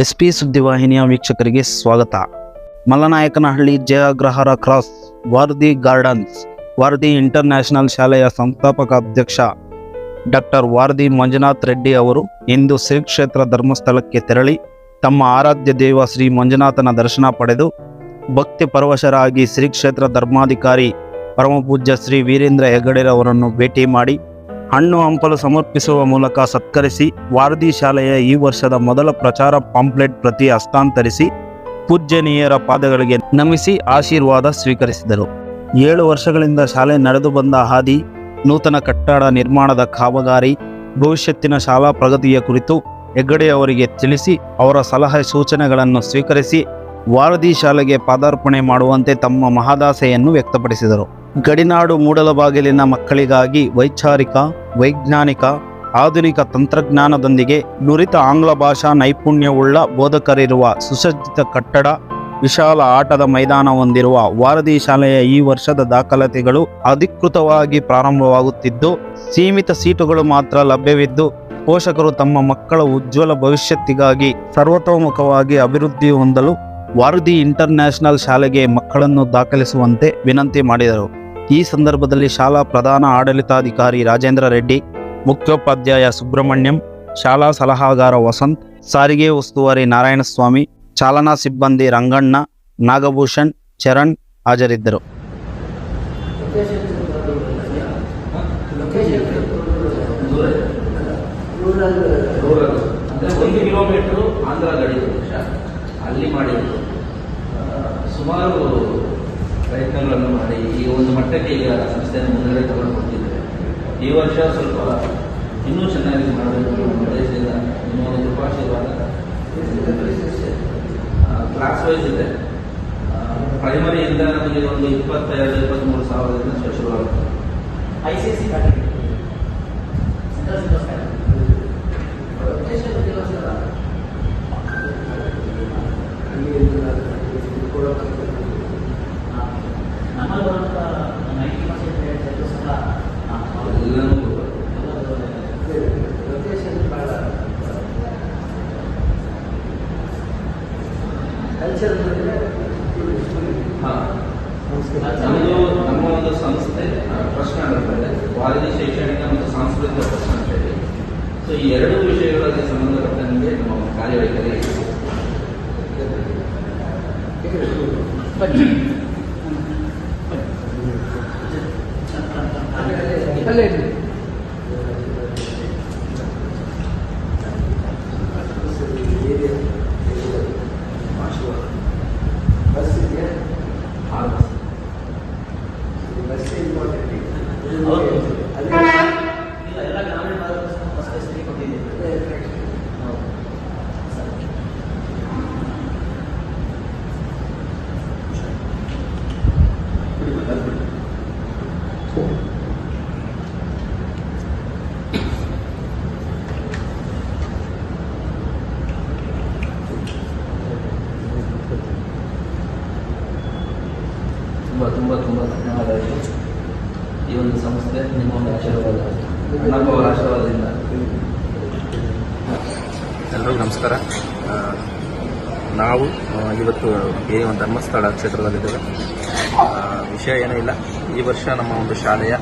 S P ಸುದ್ದಿವಾಹಿನಿಯ ವೀಕ್ಷಕರಿಗೆ ಸ್ವಾಗತ. ಮಲ್ಲನಾಯಕನಹಳ್ಳಿ ಜಯಗ್ರಹರ ಕ್ರಾಸ್, ವಾರ್ದಿ ಗಾರ್ಡನ್ಸ್, ವಾರ್ದಿ ಇಂಟರ್ನ್ಯಾಷನಲ್ ಶಾಲೆಯ ಸಂಸ್ಥಾಪಕ ಅಧ್ಯಕ್ಷ ಡಾಕ್ಟರ್ ವಾರ್ದಿ ಮಂಜುನಾಥ್ ರೆಡ್ಡಿ ಅವರು ಇಂದು ಶ್ರೀ ಕ್ಷೇತ್ರ ಧರ್ಮಸ್ಥಳಕ್ಕೆ ತೆರಳಿ, ತಮ್ಮ ಆರಾಧ್ಯ ದೇವ ಶ್ರೀ ಮಂಜುನಾಥನ ದರ್ಶನ ಪಡೆದು, ಭಕ್ತಿ ಪರವಶರಾಗಿ ಶ್ರೀ ಕ್ಷೇತ್ರ ಧರ್ಮಾಧಿಕಾರಿ ಪರಮಪೂಜ್ಯ ಶ್ರೀ ವೀರೇಂದ್ರ ಹೆಗಡೆರವರನ್ನು ಭೇಟಿ ಮಾಡಿ ಹಣ್ಣು ಹಂಪಲು ಸಮರ್ಪಿಸುವ ಮೂಲಕ ಸತ್ಕರಿಸಿ ವಾರದಿ ಶಾಲೆಯ ಈ ವರ್ಷದ ಮೊದಲ ಪ್ರಚಾರ ಪಾಂಪ್ಲೆಟ್ ಪ್ರತಿ ಹಸ್ತಾಂತರಿಸಿ ಪೂಜ್ಯನೀಯರ ಪಾದಗಳಿಗೆ ನಮಿಸಿ ಆಶೀರ್ವಾದ ಸ್ವೀಕರಿಸಿದರು. ಏಳು ವರ್ಷಗಳಿಂದ ಶಾಲೆ ನಡೆದು ಬಂದ ಹಾದಿ, ನೂತನ ಕಟ್ಟಡ ನಿರ್ಮಾಣದ ಕಾಮಗಾರಿ, ಭವಿಷ್ಯತ್ತಿನ ಶಾಲಾ ಪ್ರಗತಿಯ ಕುರಿತು ಹೆಗ್ಗಡೆಯವರಿಗೆ ತಿಳಿಸಿ ಅವರ ಸಲಹೆ ಸೂಚನೆಗಳನ್ನು ಸ್ವೀಕರಿಸಿ ವಾರದಿ ಶಾಲೆಗೆ ಪಾದಾರ್ಪಣೆ ಮಾಡುವಂತೆ ತಮ್ಮ ಮಹದಾಸೆಯನ್ನು ವ್ಯಕ್ತಪಡಿಸಿದರು. ಗಡಿನಾಡು ಮೂಡಲಬಾಗಿಲಿನ ಮಕ್ಕಳಿಗಾಗಿ ವೈಚಾರಿಕ, ವೈಜ್ಞಾನಿಕ, ಆಧುನಿಕ ತಂತ್ರಜ್ಞಾನದೊಂದಿಗೆ ನುರಿತ ಆಂಗ್ಲ ಭಾಷಾ ನೈಪುಣ್ಯವುಳ್ಳ ಬೋಧಕರಿರುವ ಸುಸಜ್ಜಿತ ಕಟ್ಟಡ, ವಿಶಾಲ ಆಟದ ಮೈದಾನ ಹೊಂದಿರುವ ವಾರದಿ ಶಾಲೆಯ ಈ ವರ್ಷದ ದಾಖಲಾತಿಗಳು ಅಧಿಕೃತವಾಗಿ ಪ್ರಾರಂಭವಾಗುತ್ತಿದ್ದು, ಸೀಮಿತ ಸೀಟುಗಳು ಮಾತ್ರ ಲಭ್ಯವಿದ್ದು, ಪೋಷಕರು ತಮ್ಮ ಮಕ್ಕಳ ಉಜ್ವಲ ಭವಿಷ್ಯತ್ತಿಗಾಗಿ ಸರ್ವತೋಮುಖವಾಗಿ ಅಭಿವೃದ್ಧಿ ಹೊಂದಲು ವಾರದಿ ಇಂಟರ್ನ್ಯಾಷನಲ್ ಶಾಲೆಗೆ ಮಕ್ಕಳನ್ನು ದಾಖಲಿಸುವಂತೆ ವಿನಂತಿ ಮಾಡಿದರು. ಈ ಸಂದರ್ಭದಲ್ಲಿ ಶಾಲಾ ಪ್ರಧಾನ ಆಡಳಿತಾಧಿಕಾರಿ ರಾಜೇಂದ್ರ ರೆಡ್ಡಿ, ಮುಖ್ಯೋಪಾಧ್ಯಾಯ ಸುಬ್ರಹ್ಮಣ್ಯಂ, ಶಾಲಾ ಸಲಹಾಗಾರ ವಸಂತ್, ಸಾರಿಗೆ ಉಸ್ತುವಾರಿ ನಾರಾಯಣಸ್ವಾಮಿ, ಚಾಲನಾ ಸಿಬ್ಬಂದಿ ರಂಗಣ್ಣ, ನಾಗಭೂಷಣ್, ಚರಣ್ ಹಾಜರಿದ್ದರು. ಕಿಲೋಮೀಟ್ರು ಅಲ್ಲಿ ಮಾಡಿದ್ರು ಸುಮಾರು ಪ್ರಯತ್ನಗಳನ್ನು ಮಾಡಿ ಈ ಒಂದು ಮಟ್ಟಕ್ಕೆ ಈಗ ಸಂಸ್ಥೆಯನ್ನು ಮುನ್ನಡೆ ತಗೊಂಡು ಹೋಗ್ತಿದ್ದಾರೆ ಈ ವರ್ಷ ಸ್ವಲ್ಪ ಇನ್ನೂ ಚೆನ್ನಾಗಿ ಮಾಡಬೇಕು ಪ್ರದೇಶದಿಂದ ನಿಮ್ಮ ಒಂದು ಕೃಪಾಶೀರ್ವಾದ ಕ್ಲಾಸ್ ವೈಸ್ ಇದೆ. ಪ್ರೈಮರಿಯಿಂದ ನಮಗೆ ಒಂದು ಇಪ್ಪತ್ತೆರಡು ಇಪ್ಪತ್ತ್ಮೂರು ಸಾವಿರದಿಂದ ಶುರುವಾಗುತ್ತೆ. ಐ ಸಿ ಸಿ ವಾರದಿ ಶೈಕ್ಷಣಿಕ ಮತ್ತು ಸಾಂಸ್ಕೃತಿಕ ಪ್ರಶ್ನೆ ಅಂತ ಹೇಳಿ ಸೊ ಈ ಎರಡು ವಿಷಯಗಳಿಗೆ ಸಂಬಂಧಪಟ್ಟಂಗೆ ನಮ್ಮ ಕಾರ್ಯವೈಖರಿ ಇದೆ. ತುಂಬ ತುಂಬ ತುಂಬ ಧನ್ಯವಾದಗಳು. ಈ ಒಂದು ಸಂಸ್ಥೆ ನಿಮ್ಮ ಒಂದು ಆಶೀರ್ವಾದ. ನಮ್ಮ ಆಶೀರ್ವಾದದಿಂದ. ಎಲ್ರಿಗೂ ನಮಸ್ಕಾರ. ನಾವು ಇವತ್ತು ಈ ಒಂದು ಧರ್ಮಸ್ಥಳ ಕ್ಷೇತ್ರದಲ್ಲಿದ್ದೇವೆ. ವಿಷಯ ಏನೂ ಇಲ್ಲ. ಈ ವರ್ಷ ನಮ್ಮ ಒಂದು ಶಾಲೆಯ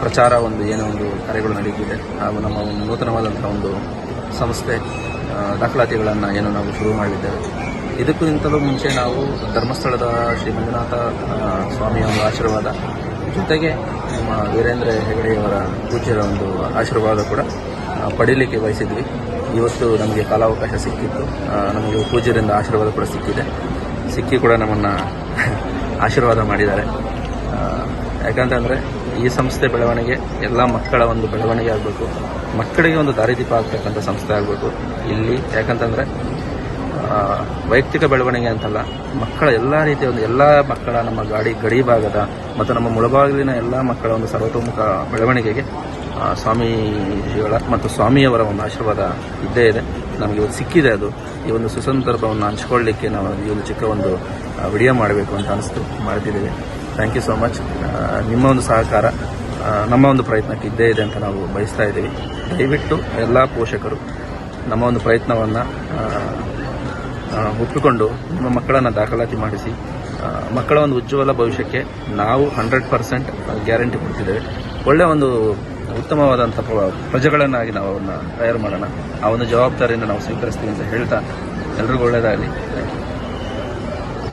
ಪ್ರಚಾರ ಒಂದು ಏನೋ ಒಂದು ಕಾರ್ಯಗಳು ನಡೀತಿದೆ. ಹಾಗೂ ನಮ್ಮ ಒಂದು ನೂತನವಾದಂಥ ಒಂದು ಸಂಸ್ಥೆ ದಾಖಲಾತಿಗಳನ್ನು ಏನು ನಾವು ಶುರು ಮಾಡಿದ್ದೇವೆ. ಇದಕ್ಕಿಂತಲೂ ಮುಂಚೆ ನಾವು ಧರ್ಮಸ್ಥಳದ ಶ್ರೀ ಮಂಜುನಾಥ ಸ್ವಾಮಿಯ ಒಂದು ಆಶೀರ್ವಾದ, ಜೊತೆಗೆ ನಮ್ಮ ವೀರೇಂದ್ರ ಹೆಗಡೆಯವರ ಪೂಜ್ಯರ ಒಂದು ಆಶೀರ್ವಾದ ಕೂಡ ಪಡೀಲಿಕ್ಕೆ ಬಯಸಿದ್ವಿ. ಇವತ್ತು ನಮಗೆ ಕಾಲಾವಕಾಶ ಸಿಕ್ಕಿತ್ತು. ನಮಗೆ ಪೂಜ್ಯರಿಂದ ಆಶೀರ್ವಾದ ಕೂಡ ಸಿಕ್ಕಿದೆ. ಸಿಕ್ಕಿ ಕೂಡ ನಮ್ಮನ್ನು ಆಶೀರ್ವಾದ ಮಾಡಿದ್ದಾರೆ. ಯಾಕಂತಂದರೆ ಈ ಸಂಸ್ಥೆ ಬೆಳವಣಿಗೆ, ಎಲ್ಲ ಮಕ್ಕಳ ಒಂದು ಬೆಳವಣಿಗೆ ಆಗಬೇಕು. ಮಕ್ಕಳಿಗೆ ಒಂದು ದಾರಿದೀಪ ಆಗ್ತಕ್ಕಂಥ ಸಂಸ್ಥೆ ಆಗಬೇಕು. ಇಲ್ಲಿ ಯಾಕಂತಂದರೆ ವೈಯಕ್ತಿಕ ಬೆಳವಣಿಗೆ ಅಂತಲ್ಲ, ಮಕ್ಕಳ ಎಲ್ಲ ರೀತಿಯ ಒಂದು ಎಲ್ಲ ಮಕ್ಕಳ ನಮ್ಮ ಗಾಡಿ ಗಡಿ ಭಾಗದ ಮತ್ತು ನಮ್ಮ ಮುಳಬಾಗಿಲಿನ ಎಲ್ಲ ಮಕ್ಕಳ ಒಂದು ಸರ್ವತೋಮುಖ ಬೆಳವಣಿಗೆಗೆ ಸ್ವಾಮೀಜಿಗಳ ಮತ್ತು ಸ್ವಾಮಿಯವರ ಒಂದು ಆಶೀರ್ವಾದ ಇದ್ದೇ ಇದೆ. ನಮಗೆ ಇವತ್ತು ಸಿಕ್ಕಿದೆ ಅದು. ಈ ಒಂದು ಸುಸಂದರ್ಭವನ್ನು ಹಂಚ್ಕೊಳ್ಳಿಕ್ಕೆ ನಾವು ಈ ಒಂದು ಚಿಕ್ಕ ಒಂದು ವಿಡಿಯೋ ಮಾಡಬೇಕು ಅಂತ ಅನಿಸ್ತು, ಮಾಡ್ತಿದ್ದೀವಿ. ಥ್ಯಾಂಕ್ ಯು ಸೋ ಮಚ್ ನಿಮ್ಮ ಒಂದು ಸಹಕಾರ ನಮ್ಮ ಒಂದು ಪ್ರಯತ್ನಕ್ಕೆ ಇದ್ದೇ ಇದೆ ಅಂತ ನಾವು ಬಯಸ್ತಾ ಇದ್ದೀವಿ. ದಯವಿಟ್ಟು ಎಲ್ಲ ಪೋಷಕರು ನಮ್ಮ ಒಂದು ಪ್ರಯತ್ನವನ್ನು ಒಪ್ಪಿಕೊಂಡು ನಿಮ್ಮ ಮಕ್ಕಳನ್ನು ದಾಖಲಾತಿ ಮಾಡಿಸಿ. ಮಕ್ಕಳ ಒಂದು ಉಜ್ವಲ ಭವಿಷ್ಯಕ್ಕೆ ನಾವು ಹಂಡ್ರೆಡ್ ಪರ್ಸೆಂಟ್ ಗ್ಯಾರಂಟಿ ಕೊಡ್ತಿದ್ದೇವೆ. ಒಳ್ಳೆಯ ಒಂದು ಉತ್ತಮವಾದಂಥ ಪ್ರ- ಪ್ರಜೆಗಳನ್ನಾಗಿ ನಾವು ಅವನ್ನ ತಯಾರು ಮಾಡೋಣ. ಆ ಒಂದು ಜವಾಬ್ದಾರಿಯನ್ನು ನಾವು ಸ್ವೀಕರಿಸ್ತೀವಿ ಅಂತ ಹೇಳ್ತಾ ಎಲ್ರಿಗೂ ಒಳ್ಳೆಯದಾಗಲಿ.